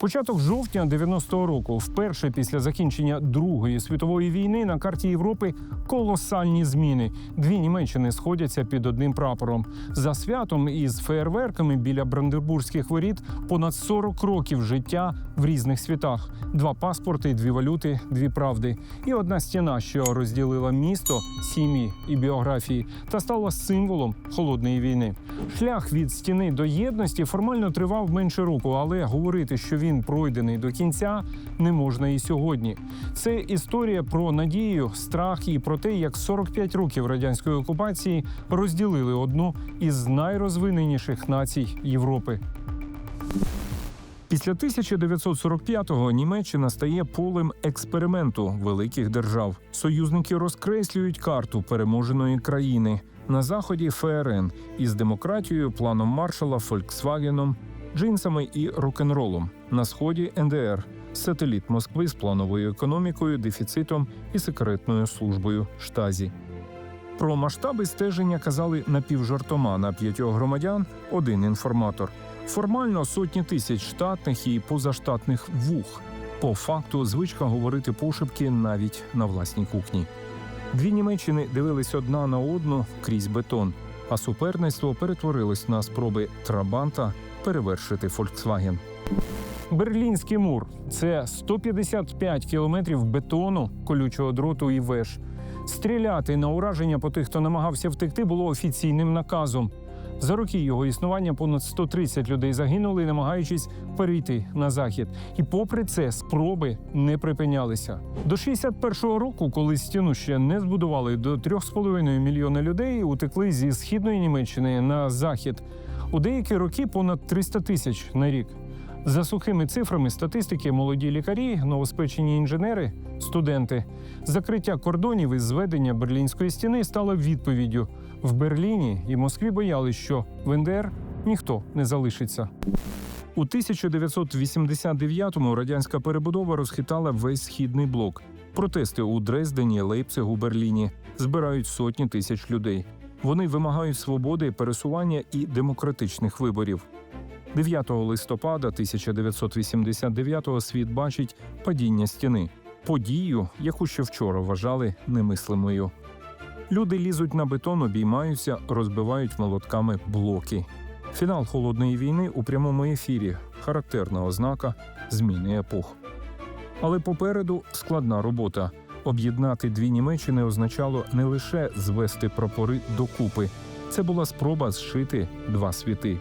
Початок жовтня 90-го року, вперше після закінчення Другої світової війни, на карті Європи колосальні зміни. Дві Німеччини сходяться під одним прапором. За святом із феєрверками біля Бранденбурзьких воріт понад 40 років життя в різних світах: два паспорти, дві валюти, дві правди. І одна стіна, що розділила місто, сім'ї і біографії, та стала символом холодної війни. Шлях від стіни до єдності формально тривав менше року, але говорити, що він пройдений до кінця, не можна і сьогодні. Це історія про надію, страх і про те, як 45 років радянської окупації розділили одну із найрозвиненіших націй Європи. Після 1945-го Німеччина стає полем експерименту великих держав. Союзники розкреслюють карту переможеної країни на заході ФРН із демократією, планом маршала, Фольксвагеном, джинсами і рок-н-ролом. На сході НДР сателіт Москви з плановою економікою, дефіцитом і секретною службою штазі. Про масштаби стеження казали напівжартома на п'ятьох громадян один інформатор. Формально сотні тисяч штатних і позаштатних вух. По факту звичка говорити пошепки навіть на власній кухні. Дві Німеччини дивились одна на одну крізь бетон, а суперництво перетворилось на спроби Трабанта перевершити Фольксваген. Берлінський мур це 155 кілометрів бетону, колючого дроту і веж. Стріляти на ураження по тих, хто намагався втекти, було офіційним наказом. За роки його існування понад 130 людей загинули, намагаючись перейти на захід. І попри це спроби не припинялися. До 61-го року, коли стіну ще не збудували, до 3,5 мільйона людей утекли зі східної Німеччини на захід. У деякі роки понад 300 тисяч на рік. За сухими цифрами статистики, молоді лікарі, новоспечені інженери, студенти. Закриття кордонів і зведення берлінської стіни стало відповіддю. В Берліні і Москві боялись, що в НДР ніхто не залишиться. У 1989-му радянська перебудова розхитала весь східний блок. Протести у Дрездені, Лейпцигу, Берліні збирають сотні тисяч людей. Вони вимагають свободи, пересування і демократичних виборів. 9 листопада 1989-го світ бачить падіння стіни, подію, яку ще вчора вважали немислимою. Люди лізуть на бетон, обіймаються, розбивають молотками блоки. Фінал холодної війни у прямому ефірі характерна ознака зміни епох. Але попереду складна робота. Об'єднати дві Німеччини означало не лише звести прапори докупи, це була спроба зшити два світи.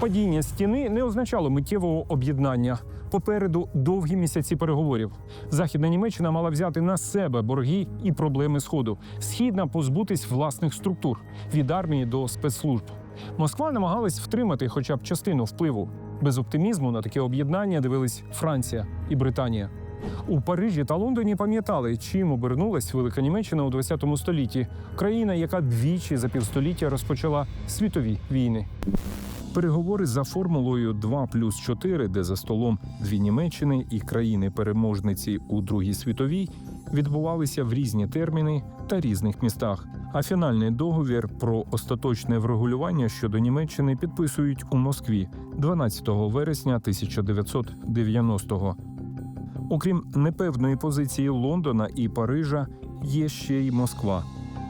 Падіння стіни не означало миттєвого об'єднання. Попереду довгі місяці переговорів. Західна Німеччина мала взяти на себе борги і проблеми сходу. Східна позбутись власних структур від армії до спецслужб. Москва намагалась втримати хоча б частину впливу. Без оптимізму на таке об'єднання дивились Франція і Британія. У Парижі та Лондоні пам'ятали, чим обернулась Велика Німеччина у ХХ столітті, країна, яка двічі за півстоліття розпочала світові війни. Переговори за формулою 2 плюс 4, де за столом дві Німеччини і країни-переможниці у Другій світовій відбувалися в різні терміни та різних містах. А фінальний договір про остаточне врегулювання щодо Німеччини підписують у Москві 12 вересня 1990-го. Окрім непевної позиції Лондона і Парижа, є ще й Москва.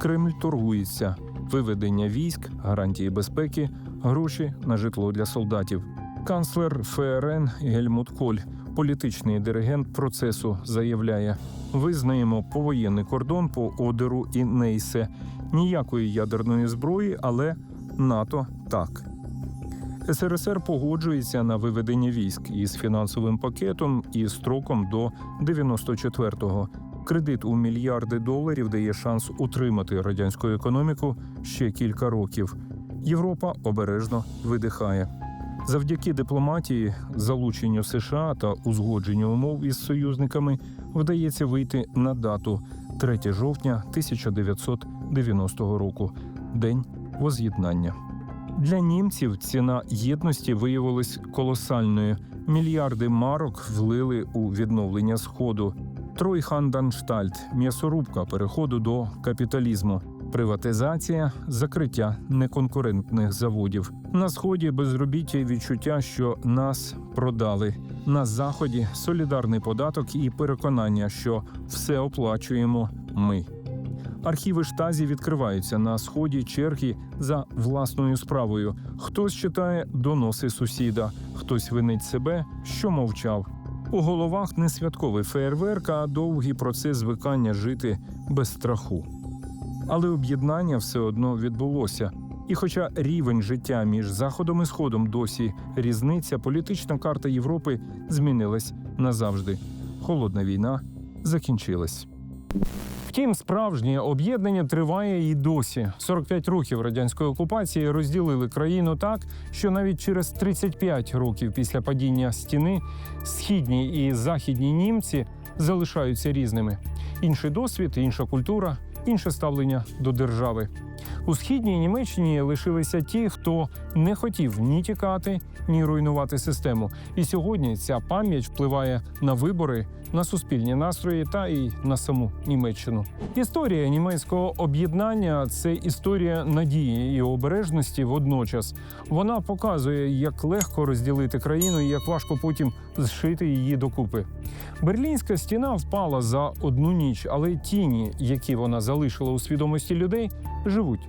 Кремль торгується, виведення військ, гарантії безпеки, гроші на житло для солдатів. Канцлер ФРН Гельмут Коль, політичний диригент процесу, заявляє: визнаємо повоєнний кордон по Одеру і Нейсе. Ніякої ядерної зброї, але НАТО так. СРСР погоджується на виведення військ із фінансовим пакетом і строком до 94-го. Кредит у мільярди доларів дає шанс утримати радянську економіку ще кілька років. Європа обережно видихає. Завдяки дипломатії, залученню США та узгодженню умов із союзниками вдається вийти на дату 3 жовтня 1990 року, день воз'єднання. Для німців ціна єдності виявилась колосальною. Мільярди марок влили у відновлення сходу. Тройханданштальт, м'ясорубка переходу до капіталізму. приватизація, закриття неконкурентних заводів. На сході безробіття і відчуття, що нас продали. На заході солідарний податок і переконання, що все оплачуємо ми. Архіви штазі відкриваються на сході черги за власною справою. Хтось читає доноси сусіда, хтось винить себе, що мовчав. У головах не святковий феєрверк, а довгий процес звикання жити без страху. Але об'єднання все одно відбулося. І хоча рівень життя між заходом і сходом досі різниця, політична карта Європи змінилась назавжди. Холодна війна закінчилась. Втім, справжнє об'єднання триває і досі. 45 років радянської окупації розділили країну так, що навіть через 35 років після падіння стіни східні і західні німці залишаються різними. Інший досвід, інша культура, інше ставлення до держави. У східній Німеччині лишилися ті, хто не хотів ні тікати, ні руйнувати систему. І сьогодні ця пам'ять впливає на вибори, на суспільні настрої та і на саму Німеччину. Історія німецького об'єднання це історія надії і обережності водночас. Вона показує, як легко розділити країну і як важко потім зшити її докупи. Берлінська стіна впала за одну ніч, але тіні, які вона залишила у свідомості людей, живуть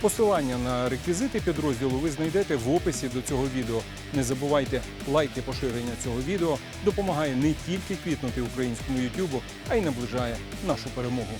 Посилання на реквізити підрозділу ви знайдете в описі до цього відео. Не забувайте, лайк і поширення цього відео допомагає не тільки квітнути українському ютюбу, а й наближає нашу перемогу.